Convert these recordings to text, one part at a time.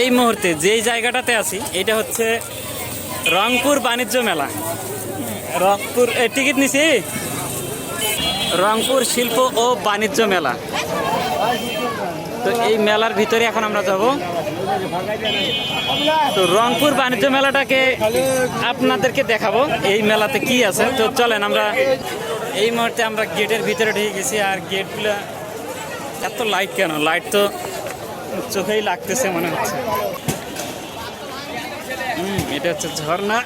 এই মুহূর্তে যেই জায়গাটাতে আছি, এটা হচ্ছে রংপুর বাণিজ্য মেলা। রংপুর টিকিট নিছি? রংপুর শিল্প ও বাণিজ্য মেলা। তো এই মেলার ভিতরে এখন আমরা যাব। তো রংপুর বাণিজ্য মেলাটাকে আপনাদেরকে দেখাবো, এই মেলাতে কি আছে। তো চলেন আমরা, এই মুহূর্তে আমরা গেটের ভিতরে ঢুকে গেছি, আর গেটগুলো এত লাইট কেন? লাইট তো চোখেই লাগতেছে মনে হচ্ছে। হুম এটা হচ্ছে ঝর্ণা।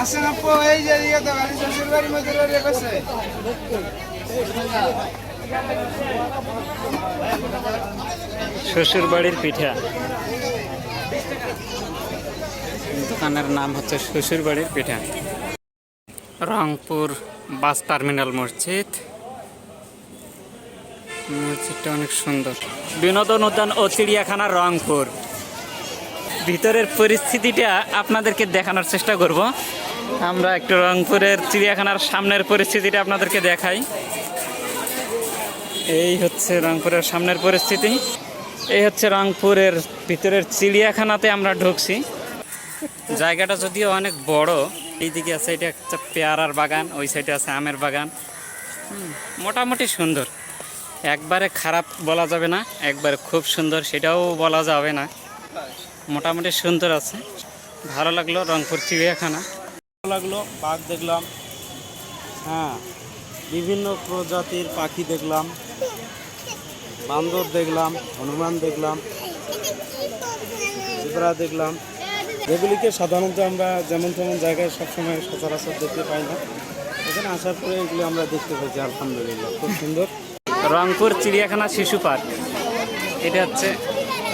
আসেন আপু এই যে ইয়ে তো গাড়ি শ্বশুর বাড়ি মজুর বাড়ি গেছে। শ্বশুর বাড়ির পিঠা। দোকানের নাম হচ্ছে শ্বশুর বাড়ির পিঠা। রংপুর বাস টার্মিনাল মসজিদ। মসজিদটা অনেক সুন্দর। বিনোদন উদ্যান ও চিড়িয়াখানা রংপুর। ভিতরের পরিস্থিতিটা আপনাদেরকে দেখানোর চেষ্টা করব। আমরা একটু রংপুরের চিড়িয়াখানার সামনের পরিস্থিতিটা আপনাদেরকে দেখাই। এই হচ্ছে রংপুরের সামনের পরিস্থিতি। এই হচ্ছে রংপুরের ভিতরের চিড়িয়াখানাতে আমরা ঢুকছি। জায়গাটা যদিও অনেক বড়, এইদিকে আছে, এটা একটা পেয়ারার বাগান, ওই সাইডে আছে আমের বাগান। মোটামুটি সুন্দর। একবারে খারাপ বলা যাবে না, একবারে খুব সুন্দর, সেটাও বলা যাবে না। মোটামুটি সুন্দর আছে। ভালো লাগল রংপুর চিড়িয়াখানা। ভালো লাগল, বাঘ দেখলাম। হ্যাঁ বিভিন্ন প্রজাতির পাখি দেখলাম। বান্দর দেখলাম, হনুমান দেখলাম। দেখলাম। এগুলিকে সাধারণত আমরা যেমন তেমন জায়গায় সবসময় সচরাচর দেখতে পাই না। এখানে আসার পরে এগুলি আমরা দেখতে পেয়েছি আলহামদুলিল্লাহ খুব সুন্দর। রংপুর চিড়িয়াখানা শিশু পার্ক। এটা হচ্ছে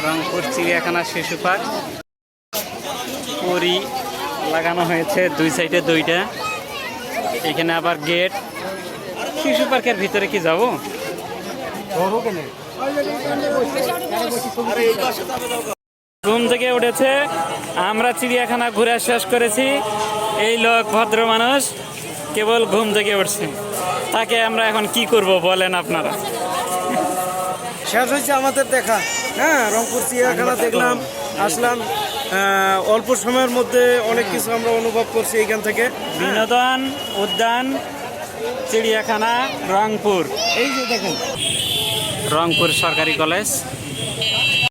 রংপুর চিড়িয়াখানা শিশু পার্ক। পরি লাগানো হয়েছে দুই সাইডে দুইটা। এখানে আবার গেট। শিশু পার্কের ভিতরে কি যাব? ঘুম থেকে উঠেছে। আমরা চিড়িয়াখানা ঘুরে শেষ করেছি। এই লোক ভদ্র মানুষ কেবল ঘুম থেকে উঠছে। তাকে আমরা এখন কি করব বলেন আপনারা? শেষ হয়েছে আমাদের দেখা। হ্যাঁ রংপুর চিড়িয়াখানা দেখলাম আসলাম। অল্প সময়ের মধ্যে অনেক কিছু আমরা অনুভব করছি এইখান থেকে। বিনোদন উদ্যান চিড়িয়াখানা রংপুর। এই যে দেখেন। রংপুর সরকারি কলেজ।